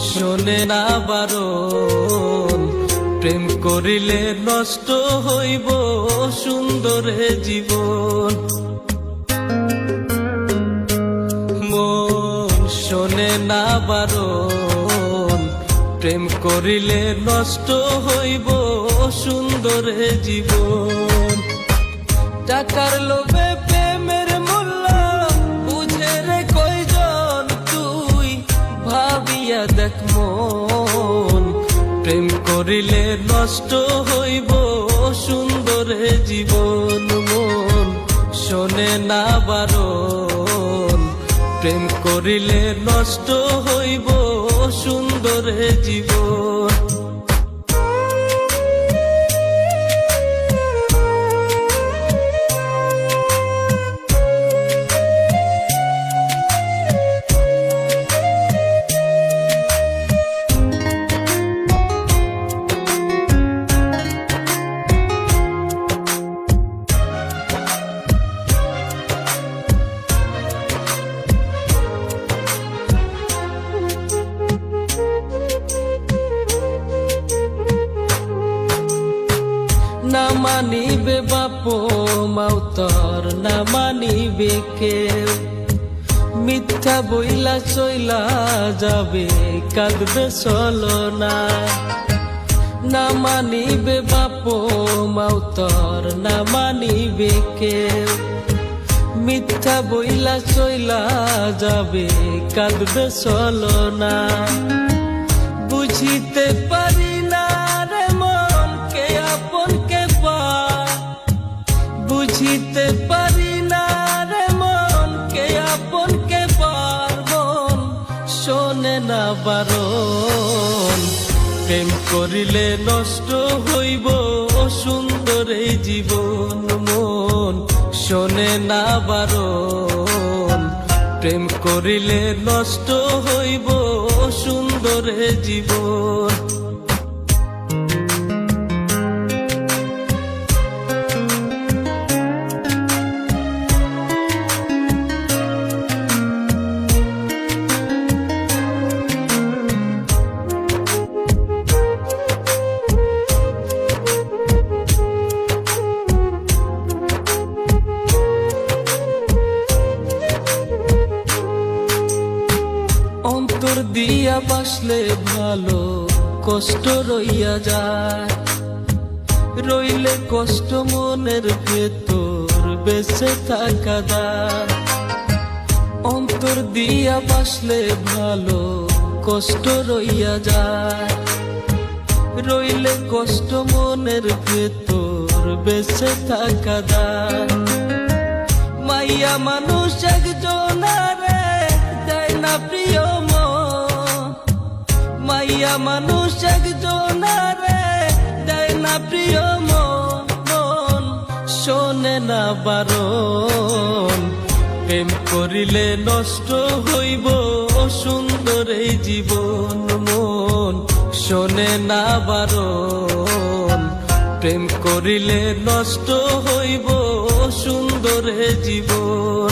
শোনে না বারণ। প্রেম করিলে নষ্ট হইব সুন্দর জীবন। মন শোনে না বারণ। প্রেম করিলে নষ্ট হইব সুন্দর জীবন। টাকার লোভে প্রেমের প্রেম করিলে নষ্ট হইব, সুন্দর জীবন মন শোনে না বারণ। প্রেম করিলে নষ্ট হইব, সুন্দর জীবন মানিবে বাপ মাউতর না মানিবে কেউ। মিথ্যা বইলা চইলা যাবে, কাঁদবে চলো না। না মানিবে বাপ মাউতর না মানিবে কেউ। মিথ্যা বইলা চইলা যাবে, কাঁদবে চলো না। বুঝিতে পারি বুঝিতে পারি না রে মন কে আপন কে পার মন শোনে না বারণ। প্রেম করিলে নষ্ট হইব সুন্দর এই জীবন মন, শোনে না বারণ। প্রেম করিলে নষ্ট হইব সুন্দর জীবন দিয়া বাসলে ভালো কষ্ট রইয়া যায়। রইলে কষ্ট মনের ভেতর বেঁচে থাকা দায় অন্তর দিয়া বাসলে ভালো কষ্ট রইয়া যায়। রইলে কষ্ট মনের ভেতর বেঁচে থাকা দায় মাইয়া মানুষ একজন দেয় না প্রিয় মাইয়া মানুষ একজন রে দেয় না প্রিয় মন, শোনে না বারণ। প্রেম করিলে নষ্ট হইব সুন্দর এই জীবন মন, শোনে না বারণ। প্রেম করিলে নষ্ট হইব সুন্দর জীবন